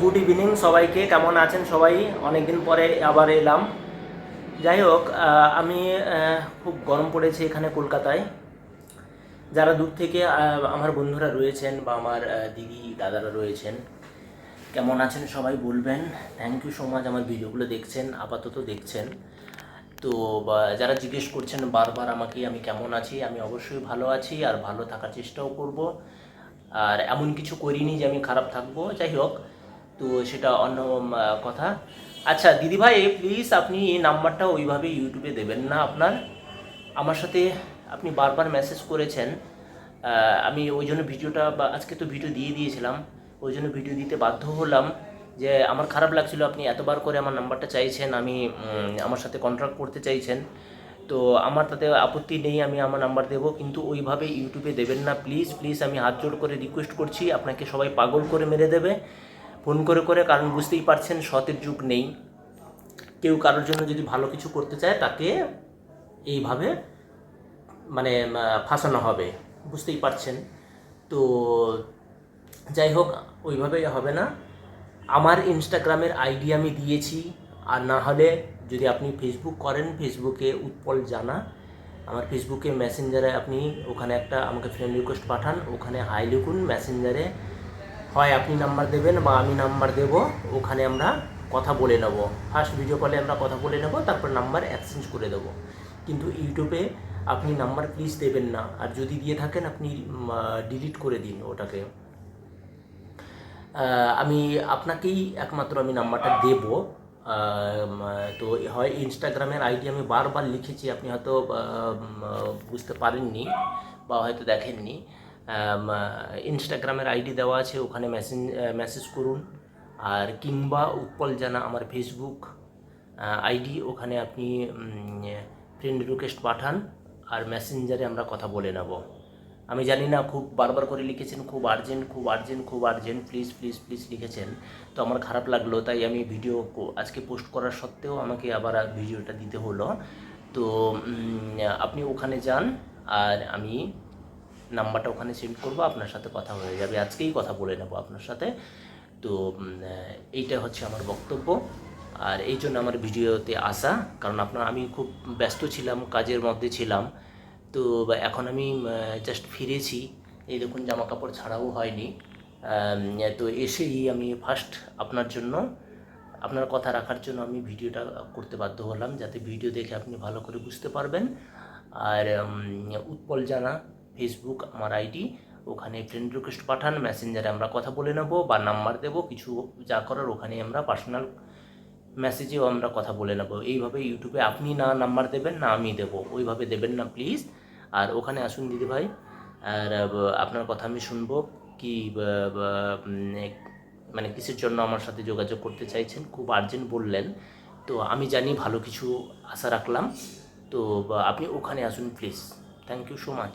Good evening সবাইকে, কেমন আছেন সবাই? অনেকদিন পরে আবার এলাম। যাই হোক আমি খুব গরম পড়েছে এখানে কলকাতায়। যারা দূর থেকে আমার বন্ধুরা রয়েছেন বা আমার দিদি, দাদারা রয়েছেন, কেমন আছেন সবাই বলবেন। থ্যাংক ইউ সো মাচ আমার ভিডিওগুলো দেখছেন, আপাতত দেখছেন। তো যারা জিজ্ঞেস করছেন বারবার আমাকে, আমি কেমন আছি? আমি অবশ্যই ভালো আছি আর ভালো থাকার চেষ্টাও করব। আর এমন কিছু করিনি যে আমি খারাপ থাকব। যাই হোক তো সেটা অন্য কথা। আচ্ছা দিদিভাই প্লিজ আপনি এই নাম্বারটা ওইভাবে ইউটিউবে দেবেন না আপনার। আমার সাথে আপনি বারবার মেসেজ করেছেন। আমি ওই জন্য ভিডিওটা বা আজকে তো ভিডিও দিয়ে দিয়েছিলাম। ওই জন্য ভিডিও দিতে বাধ্য হলাম যে আমার খারাপ লাগছিল, আপনি এতবার করে আমার নাম্বারটা চাইছেন, আমি আমার সাথে কন্ট্রাক্ট করতে চাইছেন। তো আমার তাতে আপত্তি নেই, আমি আমার নাম্বার দেবো, কিন্তু ওইভাবে ইউটিউবে দেবেন না। প্লিজ প্লিজ আমি হাত জোড় করে রিকোয়েস্ট করছি, আপনাকে সবাই পাগল করে মেরে দেবে। ফোন করে করে কারণ বুঝতেই পারছেন সতের যুগ নেই। কেউ কারোর জন্য যদি ভালো কিছু করতে চায় তাকে এইভাবে মানে ফাঁসানো হবে। বুঝতেই পারছেন। তো যাই হোক ওইভাবে হবে না। আমার ইনস্টাগ্রামের আইডি আমি দিয়েছি। আর না হলে যদি আপনি ফেসবুক করেন ফেসবুকে উৎপল জানা। আমার ফেসবুকে মেসেঞ্জারে আপনি ওখানে একটা আমাকে ফ্রেন্ড রিকোয়েস্ট পাঠান। ওখানে হাই লিখুন মেসেঞ্জারে হয় আপনি নাম্বার দেবেন বা আমি নাম্বার দেব, ওখানে আমরা কথা বলে নেব। ফার্স্ট ভিডিও কলে আমরা কথা বলে নেব, তারপর নাম্বার এক্সচেঞ্জ করে দেব। কিন্তু ইউটিউবে আপনি নাম্বার প্লিজ দেবেন না, আর যদি দিয়ে থাকেন আপনি ডিলিট করে দিন ওটাকে। আমি আপনাকেই একমাত্র আমি নাম্বারটা দেব। তো হয় ইনস্টাগ্রামের আইডি আমি বারবার লিখেছি, আপনি হয়তো বুঝতে পারেননি বা হয়তো দেখেননি। ইনস্টাগ্রামের আইডি দেওয়া আছে, ওখানে মেসেজ মেসেজ করুন। আর কিংবা উৎপল জানা, আমার ফেসবুক আইডি ওখানে আপনি ফ্রেন্ড রিকোয়েস্ট পাঠান, আর মেসেঞ্জারে আমরা কথা বলে নেব। আমি জানি না, খুব বারবার করে লিখেছেন, খুব আর্জেন্ট খুব আর্জেন্ট খুব আর্জেন্ট প্লিজ প্লিজ প্লিজ লিখেছেন। তো আমার খারাপ লাগল, তাই আমি ভিডিও আজকে পোস্ট করার সত্ত্বেও আমাকে আবার ভিডিওটা দিতে হলো। তো আপনি ওখানে যান, আর আমি নাম্বারটা ওখানে সেন্ড করব, আপনার সাথে কথা হয়ে যাবে। আজকেই কথা বলে নেব আপনার সাথে। তো এইটা হচ্ছে আমার বক্তব্য। আর এই জন্য আমার ভিডিওতে আসা, কারণ আপনার আমি খুব ব্যস্ত ছিলাম, কাজের মধ্যে ছিলাম। তো এখন আমি জাস্ট ফিরেছি। এই দেখুন জামা কাপড় ছাড়াও হয়নি। তো এসেই আমি ফার্স্ট আপনার জন্য, আপনার কথা রাখার জন্য আমি ভিডিওটা করতে বাধ্য হলাম, যাতে ভিডিও দেখে আপনি ভালো করে বুঝতে পারবেন। আর উৎপল জানা ফেসবুক আমার আইডি ওখানে ফ্রেন্ড রিকোয়েস্ট পাঠান মেসেঞ্জারে আমরা কথা বলে নেব বা নাম্বার দেব, কিছু যা করার ওখানে আমরা পার্সোনাল মেসেজেও আমরা কথা বলে নেব। এইভাবে ইউটিউবে আপনি না নাম্বার দেবেন, না আমি দেব। ওইভাবে দেবেন না প্লিজ আর ওখানে আসুন দিদিভাই আর আপনার কথা আমি শুনব কি মানে কিসের জন্য আমার সাথে যোগাযোগ করতে চাইছেন, খুব আর্জেন্ট বললেন। তো আমি জানি ভালো কিছু আশা রাখলাম। তো আপনি ওখানে আসুন please thank you so much